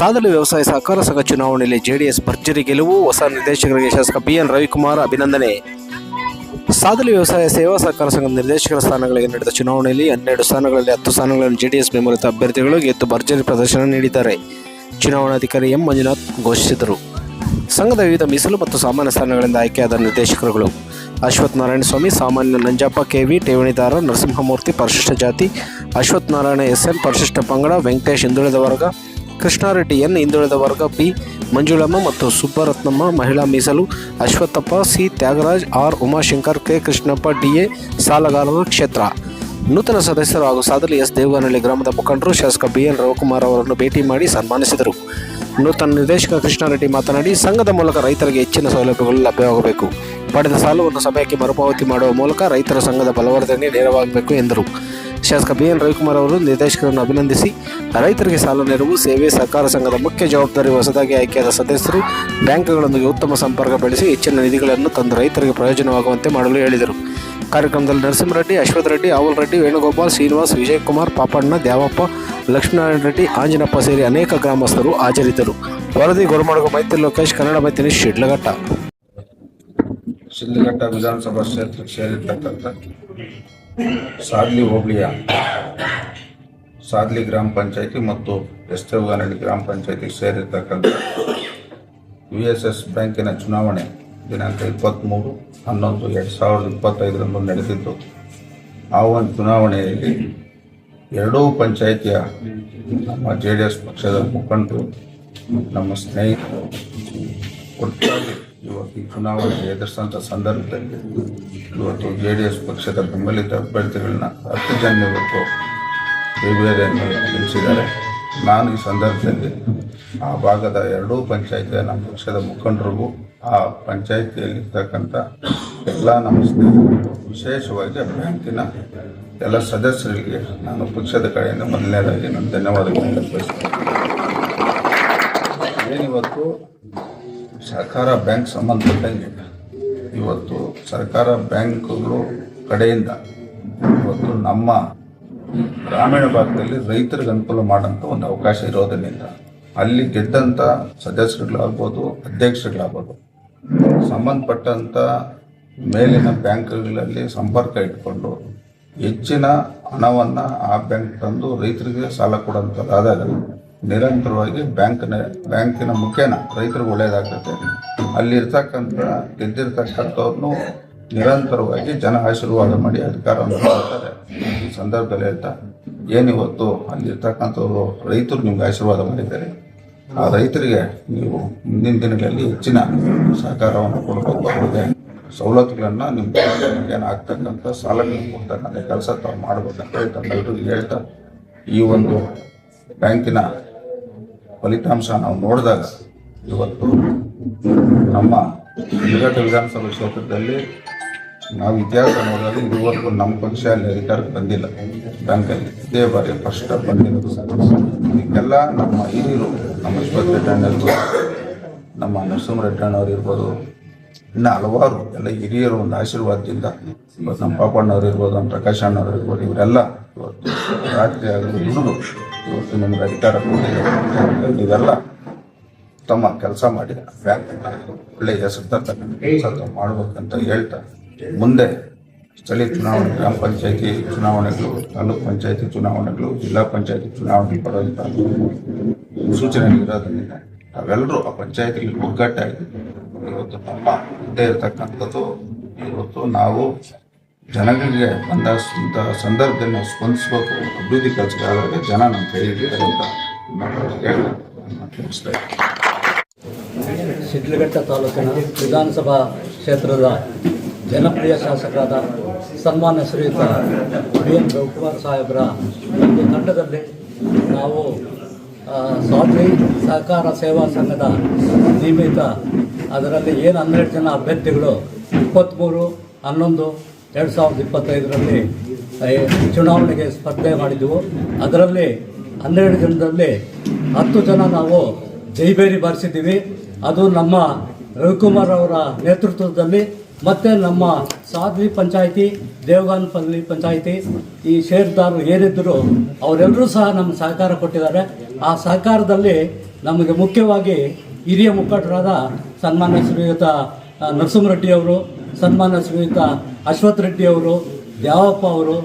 ಸಾದಲು ವ್ಯವಸಾಯ ಸಹಕಾರ ಸಂಘ ಚುನಾವಣೆಯಲ್ಲಿ ಜೆಡಿಎಸ್ ಭರ್ಜರಿ ಗೆಲುವು, ಹೊಸ ನಿರ್ದೇಶಕರಿಗೆ ಶಾಸಕ ಬಿಎನ್ ರವಿಕುಮಾರ್ ಅಭಿನಂದನೆ. ಸಾದಲು ವ್ಯವಸಾಯ ಸೇವಾ ಸಹಕಾರ ಸಂಘದ ನಿರ್ದೇಶಕರ ಸ್ಥಾನಗಳಿಗೆ ನಡೆದ ಚುನಾವಣೆಯಲ್ಲಿ ಹನ್ನೆರಡು ಸ್ಥಾನಗಳಲ್ಲಿ ಹತ್ತು ಸ್ಥಾನಗಳನ್ನು ಜೆಡಿಎಸ್ ಬೆಂಬಲಿತ ಅಭ್ಯರ್ಥಿಗಳು ಗೆದ್ದು ಭರ್ಜರಿ ಪ್ರದರ್ಶನ ನೀಡಿದ್ದಾರೆ. ಚುನಾವಣಾಧಿಕಾರಿ ಎಂ. ಮಂಜುನಾಥ್ ಘೋಷಿಸಿದರು. ಸಂಘದ ವಿವಿಧ ಮೀಸಲು ಮತ್ತು ಸಾಮಾನ್ಯ ಸ್ಥಾನಗಳಿಂದ ಆಯ್ಕೆಯಾದ ನಿರ್ದೇಶಕರುಗಳು ಅಶ್ವಥ್ ನಾರಾಯಣ ಸ್ವಾಮಿ, ಸಾಮಾನ್ಯ ನಂಜಪ್ಪ, ಕೆವಿ ಠೇವಣಿದಾರ, ನರಸಿಂಹಮೂರ್ತಿ, ಪರಿಶಿಷ್ಟ ಜಾತಿ ಅಶ್ವಥ್ ನಾರಾಯಣ ಎಸ್ಎನ್ ಪರಿಶಿಷ್ಟ ಪಂಗಡ, ವೆಂಕಟೇಶ್ ಹಿಂದುಳಿದ ವರ್ಗ ಕೃಷ್ಣಾರೆಡ್ಡಿ ಎನ್ ಹಿಂದುಳಿದ ವರ್ಗ ಬಿ. ಮಂಜುಳಮ್ಮ ಮತ್ತು ಸುಬ್ಬರತ್ನಮ್ಮ ಮಹಿಳಾ ಮೀಸಲು Ashwathappa, C. Thyagaraj, R. Umashankar, K. Krishnappa DA ಸಾಲಗಾರರ ಕ್ಷೇತ್ರ. ನೂತನ ಸದಸ್ಯರು ಹಾಗೂ ಸಾದಲಿ ಎಸ್. ದೇವಗನಹಳ್ಳಿ ಗ್ರಾಮದ ಮುಖಂಡರು ಶಾಸಕ ಬಿ. ಎನ್. ರವಕುಮಾರ್ ಅವರನ್ನು ಭೇಟಿ ಮಾಡಿ ಸನ್ಮಾನಿಸಿದರು. ನೂತನ ನಿರ್ದೇಶಕ ಕೃಷ್ಣಾರೆಡ್ಡಿ ಮಾತನಾಡಿ, ಸಂಘದ ಮೂಲಕ ರೈತರಿಗೆ ಹೆಚ್ಚಿನ ಸೌಲಭ್ಯಗಳು ಲಭ್ಯವಾಗಬೇಕು. ಪಡೆದ ಸಾಲವನ್ನು ಸಮಯಕ್ಕೆ ಮರುಪಾವತಿ ಮಾಡುವ ಮೂಲಕ ರೈತರ ಸಂಘದ ಬಲವರ್ಧನೆ ನೆರವಾಗಬೇಕು ಎಂದರು. ಶಾಸಕ ಬಿಎನ್ ರವಿಕುಮಾರ್ ಅವರು ನಿರ್ದೇಶಕರನ್ನು ಅಭಿನಂದಿಸಿ, ರೈತರಿಗೆ ಸಾಲ ನೆರವು, ಸೇವೆ ಸಹಕಾರ ಸಂಘದ ಮುಖ್ಯ ಜವಾಬ್ದಾರಿ ಹೊಸದಾಗಿ ಆಯ್ಕೆಯಾದ ಸದಸ್ಯರು ಬ್ಯಾಂಕ್ಗಳೊಂದಿಗೆ ಉತ್ತಮ ಸಂಪರ್ಕ ಬೆಳೆಸಿ ಹೆಚ್ಚಿನ ನಿಧಿಗಳನ್ನು ತಂದು ರೈತರಿಗೆ ಪ್ರಯೋಜನವಾಗುವಂತೆ ಮಾಡಲು ಹೇಳಿದರು. ಕಾರ್ಯಕ್ರಮದಲ್ಲಿ ನರಸಿಂಹರೆಡ್ಡಿ ಅಶ್ವಥ್ ರೆಡ್ಡಿ ಆವಲ್ ರೆಡ್ಡಿ, ವೇಣುಗೋಪಾಲ್, ಶ್ರೀನಿವಾಸ್, ವಿಜಯಕುಮಾರ್, ಪಾಪಣ್ಣ ದ್ಯಾವಪ್ಪ ಲಕ್ಷ್ಮೀನಾರಾಯಣ ರೆಡ್ಡಿ, ಆಂಜನಪ್ಪ ಸೇರಿ ಅನೇಕ ಗ್ರಾಮಸ್ಥರು ಹಾಜರಿದ್ದರು. ವರದಿ ಗೊರಮಡಗ ಮೈತ್ರಿ ಲೋಕೇಶ್, ಕನ್ನಡ ಮೈತ್ರಿ, ಶಿಡ್ಲಘಟ್ಟ. ಶಿಡ್ಲಘಟ್ಟ ವಿಧಾನಸಭಾ ಕ್ಷೇತ್ರಕ್ಕೆ ಸೇರಿರ್ತಕ್ಕಂಥ ಸಾದ್ಲಿ ಹೋಬಳಿಯ ಸಾದ್ಲಿ ಗ್ರಾಮ ಪಂಚಾಯಿತಿ ಮತ್ತು ಎಸ್ಟೇವ್ಗಾನಹಳ್ಳಿ ಗ್ರಾಮ ಪಂಚಾಯತಿಗೆ ಸೇರಿರ್ತಕ್ಕಂಥ ವಿ ಎಸ್ ಎಸ್ ಬ್ಯಾಂಕಿನ ಚುನಾವಣೆ ದಿನಾಂಕ ಇಪ್ಪತ್ತ್ಮೂರು ಹನ್ನೊಂದು ಎರಡು ಸಾವಿರದ ಇಪ್ಪತ್ತೈದರಂದು ನಡೆದಿದ್ದು, ಆ ಒಂದು ಚುನಾವಣೆಯಲ್ಲಿ ಎರಡೂ ಪಂಚಾಯಿತಿಯ ನಮ್ಮ ಜೆ ಡಿ ಎಸ್ ಪಕ್ಷದ ಮುಖಂಡರು, ನಮ್ಮ ಸ್ನೇಹಿತರು ಒಟ್ಟಾಗಿ ಇವತ್ತು ಚುನಾವಣೆ ಎದುರಿಸಂಥ ಸಂದರ್ಭದಲ್ಲಿ ಇವತ್ತು ಜೆ ಡಿ ಎಸ್ ಪಕ್ಷದ ಬೆಂಬಲಿತ ಅಭ್ಯರ್ಥಿಗಳನ್ನ ಹತ್ತು ಜನ ಇವತ್ತು ಬೇಬೇರೆಯನ್ನು ನಿಲ್ಲಿಸಿದ್ದಾರೆ. ನಾನು ಈ ಸಂದರ್ಭದಲ್ಲಿ ಆ ಭಾಗದ ಎರಡೂ ಪಂಚಾಯತಿಯ ನಮ್ಮ ಪಕ್ಷದ ಮುಖಂಡರಿಗೂ ಆ ಪಂಚಾಯಿತಿಯಲ್ಲಿರ್ತಕ್ಕಂಥ ಎಲ್ಲ ನಮ್ಮ ಸ್ನೇಹಿತರು ವಿಶೇಷವಾಗಿ ಬ್ಯಾಂಕಿನ ಎಲ್ಲ ಸದಸ್ಯರಿಗೆ ನಾನು ಪಕ್ಷದ ಕಡೆಯಿಂದ ಮೊದಲನೇದಾಗಿ ನಾನು ಧನ್ಯವಾದಗಳನ್ನು ಬಯಸ್ತೇನೆ ಏನಿವತ್ತು ಸಹಕಾರ ಬ್ಯಾಂಕ್ ಸಂಬಂಧಪಟ್ಟಂಗೆ ಇವತ್ತು ಸರ್ಕಾರ ಬ್ಯಾಂಕ್ಗಳು ಕಡೆಯಿಂದ ಇವತ್ತು ನಮ್ಮ ಗ್ರಾಮೀಣ ಭಾಗದಲ್ಲಿ ರೈತರಿಗೆ ಅನುಕೂಲ ಮಾಡೋಂಥ ಒಂದು ಅವಕಾಶ ಇರೋದರಿಂದ ಅಲ್ಲಿ ಗೆದ್ದಂಥ ಸದಸ್ಯರುಗಳಾಗ್ಬೋದು, ಅಧ್ಯಕ್ಷರುಗಳಾಗ್ಬೋದು ಸಂಬಂಧಪಟ್ಟಂಥ ಮೇಲಿನ ಬ್ಯಾಂಕ್ಗಳಲ್ಲಿ ಸಂಪರ್ಕ ಇಟ್ಕೊಂಡು ಹೆಚ್ಚಿನ ಹಣವನ್ನು ಆ ಬ್ಯಾಂಕ್ ತಂದು ರೈತರಿಗೆ ಸಾಲ ಕೊಡುವಂಥದ್ದಾದಾಗ ನಿರಂತರವಾಗಿ ಬ್ಯಾಂಕ್ನ ಬ್ಯಾಂಕಿನ ಮುಖೇನ ರೈತರಿಗೆ ಒಳ್ಳೆಯದಾಗ್ತದೆ ಅಲ್ಲಿರ್ತಕ್ಕಂಥ ಗೆದ್ದಿರ್ತಕ್ಕಂಥವ್ರನ್ನು ನಿರಂತರವಾಗಿ ಜನ ಆಶೀರ್ವಾದ ಮಾಡಿ ಅಧಿಕಾರವನ್ನು ಮಾಡ್ತಾರೆ ಈ ಸಂದರ್ಭದಲ್ಲಿ ಹೇಳ್ತಾ ಏನಿವತ್ತು ಅಲ್ಲಿರ್ತಕ್ಕಂಥವ್ರು ರೈತರು ನಿಮ್ಗೆ ಆಶೀರ್ವಾದ ಮಾಡಿದ್ದಾರೆ. ಆ ರೈತರಿಗೆ ನೀವು ಮುಂದಿನ ದಿನಗಳಲ್ಲಿ ಹೆಚ್ಚಿನ ಸಹಕಾರವನ್ನು ಕೊಡಬೇಕು. ಅವರಿಗೆ ಸವಲತ್ತುಗಳನ್ನು ನಿಮ್ಮ ಏನು ಆಗ್ತಕ್ಕಂಥ ಸಾಲಗಳನ್ನು ಕೊಡ್ತಕ್ಕಂಥ ಕೆಲಸ ತಾವು ಮಾಡ್ಬೇಕಂತ ಹೇಳ್ತಾ ಎಲ್ರಿಗೂ ಹೇಳ್ತಾ ಈ ಒಂದು ಬ್ಯಾಂಕಿನ ಫಲಿತಾಂಶ ನಾವು ನೋಡಿದಾಗ ಇವತ್ತು ನಮ್ಮ ಗುಜರಾತ್ ವಿಧಾನಸಭಾ ಕ್ಷೇತ್ರದಲ್ಲಿ ನಾವು ಇತಿಹಾಸ ನೋಡಿದಾಗ ಇದುವರೆಗೂ ನಮ್ಮ ಪಕ್ಷ ಅಲ್ಲಿ ಅಧಿಕಾರಕ್ಕೆ ಬಂದಿಲ್ಲ. ಬ್ಯಾಂಕಲ್ಲಿ ಇದೇ ಬಾರಿ ಫಸ್ಟ್ ಬಂದಿರೋದು ಇದಕ್ಕೆಲ್ಲ ನಮ್ಮ ಹಿರಿಯರು, ನಮ್ಮ ರೆಡ್ಡಿ ಇರ್ಬೋದು ನಮ್ಮ ನರಸಿಂಹ ರೆಡ್ಡಿ ಅಣ್ಣವ್ರು ಇರ್ಬೋದು, ಇನ್ನು ಹಲವಾರು ಎಲ್ಲ ಹಿರಿಯರು ಒಂದು ಆಶೀರ್ವಾದದಿಂದ ಇವತ್ತು ನಮ್ಮ ಪಾಪಣ್ಣವ್ರು ಇರ್ಬೋದು, ನಮ್ಮ ಪ್ರಕಾಶ್ ಅಣ್ಣವ್ರು ಇರ್ಬೋದು, ಇವರೆಲ್ಲ ಇವತ್ತು ರಾತ್ರಿ ಆಗಲಿ ದುಡಿದು ಇವತ್ತು ನಿಮ್ಗೆ ಅಧಿಕಾರ ನೀವೆಲ್ಲ ತಮ್ಮ ಕೆಲಸ ಮಾಡಿ ಬ್ಯಾಂಕ್ ಒಳ್ಳೆಯ ಹೆಸರು ಕೆಲಸ ಮಾಡಬೇಕಂತ ಹೇಳ್ತಾ ಮುಂದೆ ಸ್ಥಳೀಯ ಚುನಾವಣೆ, ಗ್ರಾಮ ಪಂಚಾಯತಿ ಚುನಾವಣೆಗಳು, ತಾಲೂಕ್ ಪಂಚಾಯತಿ ಚುನಾವಣೆಗಳು, ಜಿಲ್ಲಾ ಪಂಚಾಯತಿ ಚುನಾವಣೆಗಳು ಬರುವಂಥ ಸೂಚನೆ ಇರೋದ್ರಿಂದ ನಾವೆಲ್ಲರೂ ಆ ಪಂಚಾಯತಿಗೆ ಒಗ್ಗಟ್ಟಾಗಿ ಇವತ್ತು ನಮ್ಮ ಇದ್ದೇ ಇರತಕ್ಕಂಥದ್ದು ಇವತ್ತು ನಾವು ಜನಗಳಿಗೆ ಬಂದ ಸಂದರ್ಭದಲ್ಲಿ ನಾವು ಸ್ಪಂದಿಸಬೇಕು, ಅಭಿವೃದ್ಧಿ ಕೆಲಸಗಳಾದಾಗ ಜನ ನಮ್ಮ ಕೈಯಲ್ಲಿ ಅಂತ ಶಿಡ್ಲಘಟ್ಟ ತಾಲೂಕಿನ ವಿಧಾನಸಭಾ ಕ್ಷೇತ್ರದ ಜನಪ್ರಿಯ ಶಾಸಕರಾದ ಸನ್ಮಾನ್ಯ ಶ್ರೀಯುತ ಬಿ ಎನ್ ರವಿಕುಮಾರ್ ಸಾಹೇಬರ ಒಂದು ತಂಡದಲ್ಲಿ ನಾವು ಸ್ವಾಮಿ ಸಹಕಾರ ಸೇವಾ ಸಂಘದ ನಿಯಮಿತ, ಅದರಲ್ಲಿ ಏನು ಹನ್ನೆರಡು ಜನ ಅಭ್ಯರ್ಥಿಗಳು ಇಪ್ಪತ್ತ್ಮೂರು ಹನ್ನೊಂದು ಎರಡು ಸಾವಿರದ ಇಪ್ಪತ್ತೈದರಲ್ಲಿ ಚುನಾವಣೆಗೆ ಸ್ಪರ್ಧೆ ಮಾಡಿದ್ದೆವು ಅದರಲ್ಲಿ ಹನ್ನೆರಡು ಜನದಲ್ಲಿ ಹತ್ತು ಜನ ನಾವು ಜೈಬೇರಿ ಬಾರಿಸಿದ್ದೀವಿ. ಅದು ನಮ್ಮ ರವಿಕುಮಾರ್ ಅವರ ನೇತೃತ್ವದಲ್ಲಿ, ಮತ್ತು ನಮ್ಮ ಸಾಧ್ವಿ ಪಂಚಾಯಿತಿ ದೇವಗಾನಪಲ್ಲಿ ಪಂಚಾಯಿತಿ, ಈ ಷೇರುದಾರರು ಏನಿದ್ದರು ಅವರೆಲ್ಲರೂ ಸಹ ನಮ್ಮ ಸಹಕಾರ ಕೊಟ್ಟಿದ್ದಾರೆ. ಆ ಸಹಕಾರದಲ್ಲಿ ನಮಗೆ ಮುಖ್ಯವಾಗಿ ಹಿರಿಯ ಮುಖಂಡರಾದ ಸನ್ಮಾನ್ಯ ಶ್ರೀಯುತ ನರಸಿಂಹರೆಡ್ಡಿಯವರು ಸನ್ಮಾನ್ಯ ಶ್ರೀಯುತ ಅಶ್ವಥ್ ರೆಡ್ಡಿ ಅವರು, ದ್ಯಾವಪ್ಪ ಅವರು,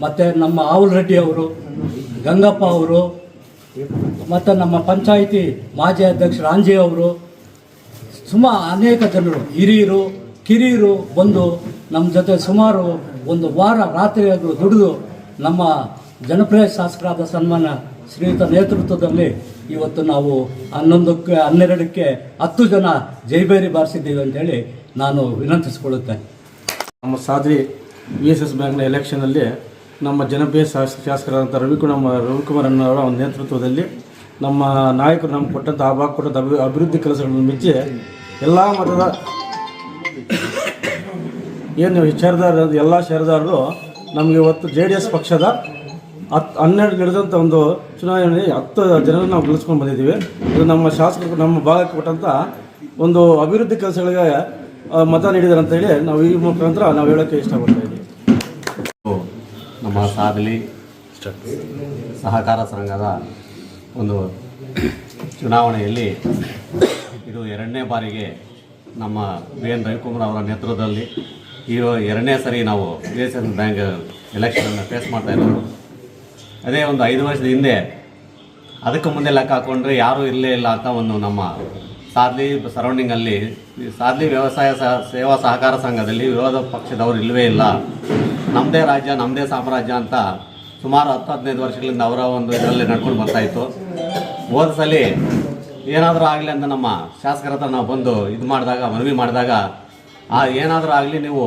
ಮತ್ತು ನಮ್ಮ ಆವುಲ್ ರೆಡ್ಡಿ ಅವರು, ಗಂಗಪ್ಪ ಅವರು, ಮತ್ತು ನಮ್ಮ ಪಂಚಾಯಿತಿ ಮಾಜಿ ಅಧ್ಯಕ್ಷ ರಾಂಜಿ ಅವರು, ಸುಮಾ ಅನೇಕ ಜನರು, ಹಿರಿಯರು, ಕಿರಿಯರು ಬಂದು ನಮ್ಮ ಜೊತೆ ಸುಮಾರು ಒಂದು ವಾರ ರಾತ್ರಿಯಾದರೂ ದುಡಿದು ನಮ್ಮ ಜನಪ್ರಿಯ ಶಾಸಕರಾದ ಸನ್ಮಾನ ಶ್ರೀಯುತ ನೇತೃತ್ವದಲ್ಲಿ ಇವತ್ತು ನಾವು ಹನ್ನೊಂದಕ್ಕೆ, ಹನ್ನೆರಡಕ್ಕೆ ಹತ್ತು ಜನ ಜೈಬೇರಿ ಬಾರಿಸಿದ್ದೀವಿ ಅಂತೇಳಿ ನಾನು ವಿನಂತಿಸಿಕೊಳ್ಳುತ್ತೇನೆ. ನಮ್ಮ ಸಾದ್ರಿ ವಿ ಎಸ್ ಎಸ್ ಬ್ಯಾಂಕ್ನ ಎಲೆಕ್ಷನಲ್ಲಿ ನಮ್ಮ ಜನಪ್ರಿಯ ಶಾಸ, ಶಾಸಕರಾದಂಥ ರವಿಕುಮಾರ್ ರವಿಕುಮಾರ್ ಅನ್ನೋರ ಒಂದು ನೇತೃತ್ವದಲ್ಲಿ ನಮ್ಮ ನಾಯಕರು ನಮ್ಗೆ ಕೊಟ್ಟಂಥ ಆ ಭಾಗ ಕೊಟ್ಟಂಥ ಅಭಿ, ಅಭಿವೃದ್ಧಿ ಕೆಲಸಗಳನ್ನು ಮೆಚ್ಚಿ ಎಲ್ಲ ಮತದ ಏನು ಷೇರುದಾರ ಎಲ್ಲ ಶೇರ್ದಾರರು ನಮಗೆ ಇವತ್ತು ಜೆ ಡಿ ಎಸ್ ಪಕ್ಷದ ಹತ್ತು ಹನ್ನೆರಡು ನಡೆದಂಥ ಒಂದು ಚುನಾವಣೆಯಲ್ಲಿ ಹತ್ತು ಜನರನ್ನು ನಾವು ಗೆಲ್ಲಿಸ್ಕೊಂಡು ಬಂದಿದ್ದೀವಿ. ಇದು ನಮ್ಮ ಶಾಸಕರು ನಮ್ಮ ಭಾಗಕ್ಕೆ ಕೊಟ್ಟಂಥ ಒಂದು ಅಭಿವೃದ್ಧಿ ಕೆಲಸಗಳಿಗೆ ಮತ ನೀಡಿದ್ದಾರೆ ಅಂತೇಳಿ ನಾವು ಈ ಮುಖಾಂತರ ನಾವು ಹೇಳೋಕ್ಕೆ ಇಷ್ಟಪಡ್ತಾ ಇದ್ದೀವಿ. ನಮ್ಮ ಸಾಗಲಿ ಸಹಕಾರ ಸಂಘದ ಒಂದು ಚುನಾವಣೆಯಲ್ಲಿ ಇದು ಎರಡನೇ ಬಾರಿಗೆ ನಮ್ಮ ಬಿ ಎನ್ ರವಿಕುಮಾರ್ ಅವರ ನೇತೃತ್ವದಲ್ಲಿ ಈ ಎರಡನೇ ಸರಿ ನಾವು ಬಿ ಎಸ್ ಎನ್ ಬ್ಯಾಂಕ್ ಎಲೆಕ್ಷನನ್ನು ಫೇಸ್ ಮಾಡ್ತಾ ಇರೋದು ಅದೇ ಒಂದು ಐದು ವರ್ಷದ ಹಿಂದೆ ಅದಕ್ಕೆ ಮುಂದೆ ಲೆಕ್ಕ ಹಾಕೊಂಡ್ರೆ ಯಾರೂ ಇರಲೇ ಇಲ್ಲ ಅಂತ ಒಂದು ನಮ್ಮ ಸಾದ್ಲಿ ಸರೌಂಡಿಂಗಲ್ಲಿ ಸಾದ್ಲಿ ವ್ಯವಸಾಯ ಸೇವಾ ಸಹಕಾರ ಸಂಘದಲ್ಲಿ ವಿರೋಧ ಪಕ್ಷದವರು ಇಲ್ಲವೇ ಇಲ್ಲ. ನಮ್ಮದೇ ರಾಜ್ಯ ನಮ್ಮದೇ ಸಾಮ್ರಾಜ್ಯ ಅಂತ ಸುಮಾರು ಹತ್ತು, ಹದಿನೈದು ವರ್ಷಗಳಿಂದ ಅವರ ಒಂದು ಇದರಲ್ಲಿ ನಡ್ಕೊಂಡು ಬರ್ತಾ ಇತ್ತು. ಹೋದ ಸಲ ಏನಾದರೂ ಆಗಲಿ ಅಂತ ನಮ್ಮ ಶಾಸಕರ ಹತ್ರ ನಾವು ಬಂದು ಇದು ಮಾಡಿದಾಗ, ಮನವಿ ಮಾಡಿದಾಗ, ಆ ಏನಾದರೂ ಆಗಲಿ ನೀವು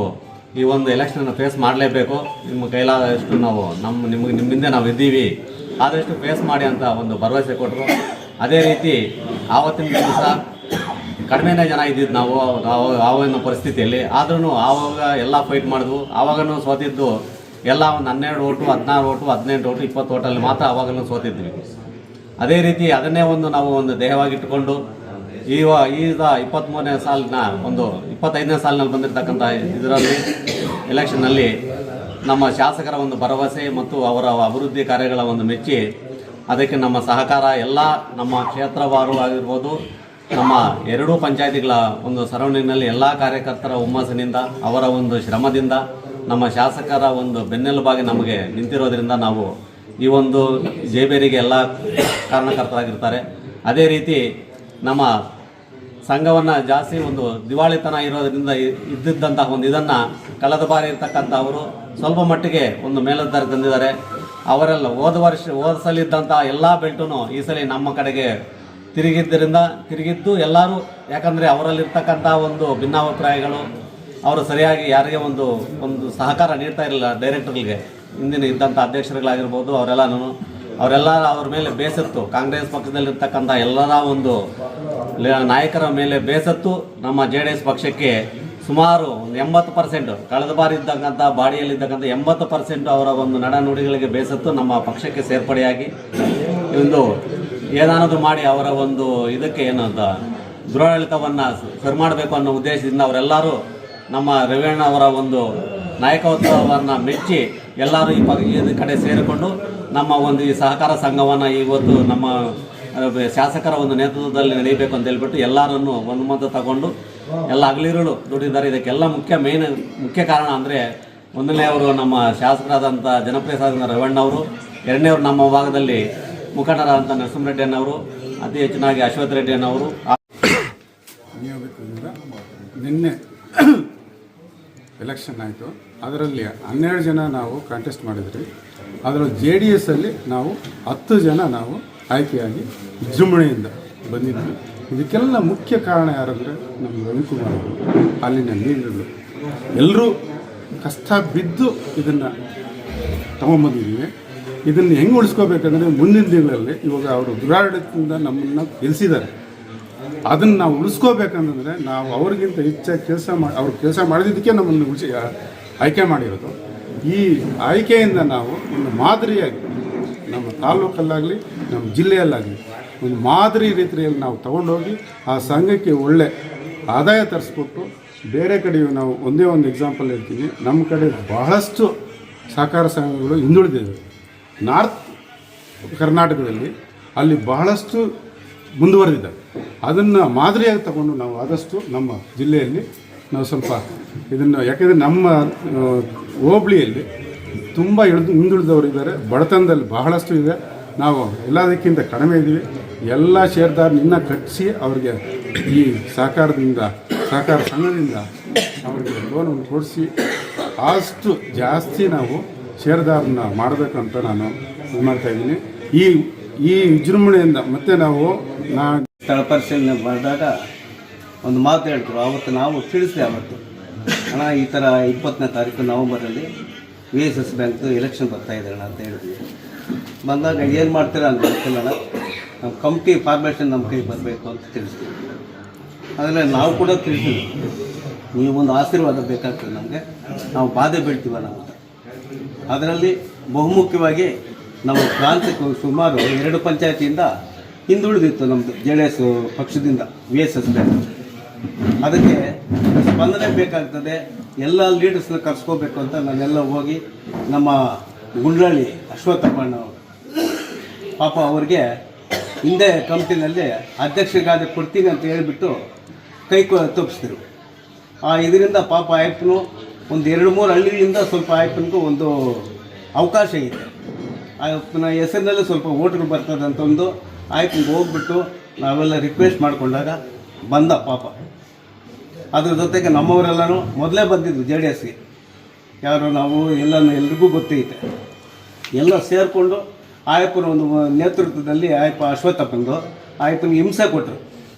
ಈ ಒಂದು ಎಲೆಕ್ಷನನ್ನು ಫೇಸ್ ಮಾಡಲೇಬೇಕು. ನಿಮ್ಮ ಕೈಲಾದಷ್ಟು ನಾವು ನಮ್ಮ ನಿಮಗೆ ನಿಮ್ಮಿಂದ ನಾವು ಇದ್ದೀವಿ. ಆದಷ್ಟು ಫೇಸ್ ಮಾಡಿ ಅಂತ ಒಂದು ಭರವಸೆ ಕೊಟ್ಟರು. ಅದೇ ರೀತಿ, ಆವತ್ತಿನ ದಿವಸ ಕಡಿಮೆನೇ ಜನ ಇದ್ದಿದ್ದು ನಾವು ಆವ- ಆವಾಗಿನ ಪರಿಸ್ಥಿತಿಯಲ್ಲಿ ಆದ್ರೂ ಆವಾಗ ಎಲ್ಲ ಫೈಟ್ ಮಾಡಿದ್ವು ಆವಾಗನೂ ಸೋತಿದ್ದು ಎಲ್ಲ ಒಂದು ಹನ್ನೆರಡು ಓಟು, ಹದಿನಾರು ಓಟು, ಹದಿನೆಂಟು ಓಟು, ಇಪ್ಪತ್ತು ಓಟಲ್ಲಿ ಮಾತ್ರ ಆವಾಗಲೂ ಸೋತಿದ್ವಿ. ಅದೇ ರೀತಿ ಅದನ್ನೇ ಒಂದು ನಾವು ಒಂದು ದೇಹವಾಗಿಟ್ಟುಕೊಂಡು ಈಗ ಈಗ ಇಪ್ಪತ್ತ್ಮೂರನೇ ಸಾಲಿನ ಒಂದು ಇಪ್ಪತ್ತೈದನೇ ಸಾಲಿನಲ್ಲಿ ಬಂದಿರತಕ್ಕಂಥ ಇದರಲ್ಲಿ ಎಲೆಕ್ಷನ್ನಲ್ಲಿ ನಮ್ಮ ಶಾಸಕರ ಒಂದು ಭರವಸೆ ಮತ್ತು ಅವರ ಅಭಿವೃದ್ಧಿ ಕಾರ್ಯಗಳ ಒಂದು ಮೆಚ್ಚಿ ಅದಕ್ಕೆ ನಮ್ಮ ಸಹಕಾರ ಎಲ್ಲ ನಮ್ಮ ಕ್ಷೇತ್ರವಾರು ಆಗಿರ್ಬೋದು ನಮ್ಮ ಎರಡೂ ಪಂಚಾಯತಿಗಳ ಒಂದು ಸರೌಂಡಿಂಗ್ನಲ್ಲಿ ಎಲ್ಲ ಕಾರ್ಯಕರ್ತರ ಹುಮ್ಮಸ್ಸಿನಿಂದ, ಅವರ ಒಂದು ಶ್ರಮದಿಂದ, ನಮ್ಮ ಶಾಸಕರ ಒಂದು ಬೆನ್ನೆಲುಬಾಗಿ ನಮಗೆ ನಿಂತಿರೋದ್ರಿಂದ ನಾವು ಈ ಒಂದು ಜೇಬೇರಿಗೆ ಎಲ್ಲ ಕಾರಣಕರ್ತರಾಗಿರ್ತಾರೆ. ಅದೇ ರೀತಿ ನಮ್ಮ ಸಂಘವನ್ನು ಜಾಸ್ತಿ ಒಂದು ದಿವಾಳಿತನ ಇರೋದ್ರಿಂದ ಇದ್ದಿದ್ದಂತಹ ಒಂದು ಇದನ್ನು ಕಳೆದ ಬಾರಿ ಇರ್ತಕ್ಕಂಥ ಅವರು ಸ್ವಲ್ಪ ಮಟ್ಟಿಗೆ ಒಂದು ಮೇಲುದ್ದಾರ ತಂದಿದ್ದಾರೆ. ಅವರೆಲ್ಲ ಹೋದ ವರ್ಷ, ಹೋದ ಸಲ ಇದ್ದಂಥ ಎಲ್ಲ ಬೆಲ್ಟೂ ಈ ಸಲ ನಮ್ಮ ಕಡೆಗೆ ತಿರುಗಿದ್ದರಿಂದ ತಿರುಗಿದ್ದು ಎಲ್ಲರೂ ಯಾಕಂದರೆ ಅವರಲ್ಲಿರ್ತಕ್ಕಂಥ ಒಂದು ಭಿನ್ನಾಭಿಪ್ರಾಯಗಳು, ಅವರು ಸರಿಯಾಗಿ ಯಾರಿಗೆ ಒಂದು ಒಂದು ಸಹಕಾರ ನೀಡ್ತಾ ಇರಲಿಲ್ಲ ಡೈರೆಕ್ಟರ್ಗಳಿಗೆ, ಹಿಂದಿನ ಇದ್ದಂಥ ಅಧ್ಯಕ್ಷರುಗಳಾಗಿರ್ಬೋದು, ಅವರೆಲ್ಲನೂ, ಅವರೆಲ್ಲ ಅವ್ರ ಮೇಲೆ ಬೇಸತ್ತು. ಕಾಂಗ್ರೆಸ್ ಪಕ್ಷದಲ್ಲಿರ್ತಕ್ಕಂಥ ಎಲ್ಲರ ಒಂದು ನಾಯಕರ ಮೇಲೆ ಬೇಸತ್ತು. ನಮ್ಮ ಜೆ ಡಿ ಎಸ್ ಪಕ್ಷಕ್ಕೆ ಸುಮಾರು ಒಂದು ಎಂಬತ್ತು ಪರ್ಸೆಂಟ್, ಕಳೆದ ಬಾರಿ ಇದ್ದಕ್ಕಂಥ ಬಾಡಿಯಲ್ಲಿದ್ದಕ್ಕಂಥ ಎಂಬತ್ತು ಪರ್ಸೆಂಟ್ ಅವರ ಒಂದು ನಡನುಡಿಗಳಿಗೆ ಬೇಸತ್ತು ನಮ್ಮ ಪಕ್ಷಕ್ಕೆ ಸೇರ್ಪಡೆಯಾಗಿ. ಒಂದು ಏನಾದರೂ ಮಾಡಿ ಅವರ ಒಂದು ಇದಕ್ಕೆ ಏನಂತ ದುರಾಡಳಿತವನ್ನು ಸರಿ ಮಾಡಬೇಕು ಅನ್ನೋ ಉದ್ದೇಶದಿಂದ ಅವರೆಲ್ಲರೂ ನಮ್ಮ ರೇವಣ್ಣ ಅವರ ಒಂದು ನಾಯಕತ್ವವನ್ನು ಮೆಚ್ಚಿ ಎಲ್ಲರೂ ಈ ಪ ಈ ಕಡೆ ಸೇರಿಕೊಂಡು ನಮ್ಮ ಒಂದು ಈ ಸಹಕಾರ ಸಂಘವನ್ನು ಇವತ್ತು ನಮ್ಮ ಶಾಸಕರ ಒಂದು ನೇತೃತ್ವದಲ್ಲಿ ನಡೀಬೇಕು ಅಂತ ಹೇಳ್ಬಿಟ್ಟು ಎಲ್ಲರನ್ನು ಒಂದು ಮತ ತಗೊಂಡು ಎಲ್ಲ ಹಗಲಿರುಳು ದುಡಿದ್ದಾರೆ ಇದಕ್ಕೆಲ್ಲ ಮುಖ್ಯ ಮೇನ್, ಮುಖ್ಯ ಕಾರಣ ಅಂದರೆ ಒಂದನೇ ಅವರು ನಮ್ಮ ಶಾಸಕರಾದಂಥ ಜನಪ್ರಿಯ ಶಾಸಕ ಎರಡನೇ ಅವರು ನಮ್ಮ ಭಾಗದಲ್ಲಿ ಮುಖಂಡರಾದಂಥ ನರಸಿಂಹರೆಡ್ಡಿ ಅಣ್ಣವರು ಅತಿ ಹೆಚ್ಚಿನಾಗಿ ಅಶ್ವಥ್ ರೆಡ್ಡಿ ಅಣ್ಣವರು ನಿಯೋಗದಿಂದ ನಿನ್ನೆ ಎಲೆಕ್ಷನ್ ಆಯಿತು. ಅದರಲ್ಲಿ ಹನ್ನೆರಡು ಜನ ನಾವು ಕಾಂಟೆಸ್ಟ್ ಮಾಡಿದ್ರಿ. ಅದರ ಜೆ ಡಿ ಎಸ್ಸಲ್ಲಿ ನಾವು ಹತ್ತು ಜನ ನಾವು ಆಯ್ಕೆಯಾಗಿ ವಿಜೃಂಭಣೆಯಿಂದ ಬಂದಿದ್ವಿ. ಇದಕ್ಕೆಲ್ಲ ಮುಖ್ಯ ಕಾರಣ ಯಾರಂದರೆ ನಮ್ಮ ರವಿಕುಮಾರ್ ಅಲ್ಲಿನ ಲೀಡರ್ಗಳು ಎಲ್ಲರೂ ಕಷ್ಟ ಬಿದ್ದು ಇದನ್ನು ತಗೊಂಬಂದಿದ್ದೀವಿ. ಇದನ್ನು ಹೆಂಗೆ ಉಳಿಸ್ಕೋಬೇಕಂದ್ರೆ ಮುಂದಿನ ದಿನಗಳಲ್ಲಿ ಇವಾಗ ಅವರು ದುರಾಡಳಿತದಿಂದ ನಮ್ಮನ್ನು ಗೆಲ್ಲಿಸಿದ್ದಾರೆ ಅದನ್ನು ನಾವು ಉಳಿಸ್ಕೋಬೇಕಂತಂದರೆ ನಾವು ಅವ್ರಿಗಿಂತ ಹೆಚ್ಚಾಗಿ ಕೆಲಸ ಮಾಡಿ ಅವ್ರು ಕೆಲಸ ಮಾಡಿದ್ದಕ್ಕೆ ನಮ್ಮನ್ನು ಉಳಿಸಿ ಆಯ್ಕೆ ಮಾಡಿರೋದು. ಈ ಆಯ್ಕೆಯಿಂದ ನಾವು ಒಂದು ಮಾದರಿಯಾಗಿ ನಮ್ಮ ತಾಲೂಕಲ್ಲಾಗಲಿ, ನಮ್ಮ ಜಿಲ್ಲೆಯಲ್ಲಾಗಲಿ ಒಂದು ಮಾದರಿ ರೀತಿಯಲ್ಲಿ ನಾವು ತಗೊಂಡೋಗಿ ಆ ಸಂಘಕ್ಕೆ ಒಳ್ಳೆ ಆದಾಯ ತರಿಸ್ಕೊಟ್ಟು ಬೇರೆ ಕಡೆಯೂ ನಾವು ಒಂದೇ ಒಂದು ಎಕ್ಸಾಂಪಲ್ ಹೇಳ್ತೀನಿ. ನಮ್ಮ ಕಡೆ ಬಹಳಷ್ಟು ಸಹಕಾರ ಸಂಘಗಳು ಹಿಂದುಳಿದಿವೆ. ನಾರ್ತ್ ಕರ್ನಾಟಕದಲ್ಲಿ ಅಲ್ಲಿ ಬಹಳಷ್ಟು ಮುಂದುವರೆದಿದ್ದಾರೆ ಅದನ್ನು ಮಾದರಿಯಾಗಿ ತಗೊಂಡು ನಾವು ಆದಷ್ಟು ನಮ್ಮ ಜಿಲ್ಲೆಯಲ್ಲಿ ನಾವು ಸ್ವಲ್ಪ ಇದನ್ನು, ಯಾಕೆಂದರೆ ನಮ್ಮ ಹೋಬಳಿಯಲ್ಲಿ ತುಂಬ ಇಳಿದು ಹಿಂದುಳಿದವರು ಇದ್ದಾರೆ. ಬಡತನದಲ್ಲಿ ಬಹಳಷ್ಟು ಇದೆ. ನಾವು ಎಲ್ಲದಕ್ಕಿಂತ ಕಡಿಮೆ ಇದ್ದೀವಿ. ಎಲ್ಲ ಷೇರ್ದಾರನ್ನ ಕಟ್ಟಿಸಿ ಅವರಿಗೆ ಈ ಸಹಕಾರದಿಂದ, ಸಹಕಾರ ಸಂಘದಿಂದ ಅವರಿಗೆ ಲೋನನ್ನು ಕೊಡಿಸಿ ಆದಷ್ಟು ಜಾಸ್ತಿ ನಾವು ಷೇರ್ದಾರನ್ನ ಮಾಡಬೇಕಂತ ನಾನು ಇದು ಮಾಡ್ತಾ ಇದ್ದೀನಿ. ಈ ಈ ವಿಜೃಂಭಣೆಯಿಂದ ಮತ್ತೆ ನಾವು ನಾ ಸ್ಥಳ ಪರಿಶೀಲನೆ ಮಾಡಿದಾಗ ಒಂದು ಮಾತು ಹೇಳ್ತರು. ಆವತ್ತು ನಾವು ತಿಳಿಸಿದೆ ಆವತ್ತು ಅಣ್ಣ, ಈ ಥರ ಇಪ್ಪತ್ತನೇ ತಾರೀಕು ನವಂಬರಲ್ಲಿ ವಿ ಎಸ್ ಎಸ್ ಬ್ಯಾಂಕ್ದು ಎಲೆಕ್ಷನ್ ಬರ್ತಾ ಅಣ್ಣ ಅಂತ ಹೇಳಿದ್ವಿ. ಬಂದಾಗ ಏನು ಮಾಡ್ತೀರಾ ಅಂತ ಗೊತ್ತಿಲ್ಲ ಅಣ್ಣ. ನಮ್ಮ ಕಮಿಟಿ ಫಾರ್ಮೇಷನ್ ನಮ್ಮ ಕೈಗೆ ಬರಬೇಕು ಅಂತ ತಿಳಿಸ್ತೀವಿ ಆದರೆ ನಾವು ಕೂಡ ತಿಳಿಸಿದ್ವಿ. ನೀವೊಂದು ಆಶೀರ್ವಾದ ಬೇಕಾಗ್ತದೆ ನಮಗೆ. ನಾವು ಬಾಧೆ ಬೀಳ್ತೀವಲ್ಲ ಅಂತ. ಅದರಲ್ಲಿ ಬಹುಮುಖ್ಯವಾಗಿ ನಮ್ಮ ಪ್ರಾಂತ್ಯಕ್ಕೆ ಸುಮಾರು ಎರಡು ಪಂಚಾಯತಿಯಿಂದ ಹಿಂದುಳಿದಿತ್ತು ನಮ್ಮದು ಜೆ ಡಿ ಎಸ್ ಪಕ್ಷದಿಂದ ವಿ ಎಸ್ ಎಸ್ ಅದಕ್ಕೆ ಸ್ಪಂದನೆ ಬೇಕಾಗ್ತದೆ, ಎಲ್ಲ ಲೀಡರ್ಸ್ನ ಕರೆಸ್ಕೋಬೇಕು ಅಂತ ನಾನೆಲ್ಲ ಹೋಗಿ ನಮ್ಮ ಗುಂಡ್ರಳ್ಳಿ ಅಶ್ವತ್ಥಪ್ಪಣ್ಣ ಅವರು. ಪಾಪ ಅವ್ರಿಗೆ ಹಿಂದೆ ಕಂಪ್ನಿನಲ್ಲಿ ಅಧ್ಯಕ್ಷರಿಗಾದ ಕೊಡ್ತೀನಿ ಅಂತ ಹೇಳಿಬಿಟ್ಟು ಕೈ ತಪ್ಪಿಸಿದ್ರು ಆ ಇದರಿಂದ ಪಾಪ ಆಯಪ್ಪನು ಒಂದು ಎರಡು ಮೂರು ಹಳ್ಳಿಗಳಿಂದ ಸ್ವಲ್ಪ ಆಯಪ್ಪನಿಗೂ ಒಂದು ಅವಕಾಶ ಇದೆ. ಆಯಪ್ಪನ ಹೆಸರಿನಲ್ಲಿ ಸ್ವಲ್ಪ ಓಟ್ಗಳು ಬರ್ತದೆ ಅಂತ ಒಂದು ಆಯಪ್ಪನಿಗೆ ಹೋಗ್ಬಿಟ್ಟು ನಾವೆಲ್ಲ ರಿಕ್ವೆಸ್ಟ್ ಮಾಡಿಕೊಂಡಾಗ ಬಂದ ಪಾಪ. ಅದ್ರ ಜೊತೆಗೆ ನಮ್ಮವರೆಲ್ಲನೂ ಮೊದಲೇ ಬಂದಿದ್ದು ಜೆ ಡಿ ಎಸ್ಗೆ ಯಾರು ನಾವು ಎಲ್ಲ ಎಲ್ರಿಗೂ ಗೊತ್ತೈತೆ ಎಲ್ಲ ಸೇರಿಕೊಂಡು ಆಯಪ್ಪನ ಒಂದು ನೇತೃತ್ವದಲ್ಲಿ ಆಯಪ್ಪ ಅಶ್ವತ್ಥಪ್ಪಂದು ಆಯಪ್ಪನಿಗೆ ಹಿಂಸೆ ಕೊಟ್ಟರು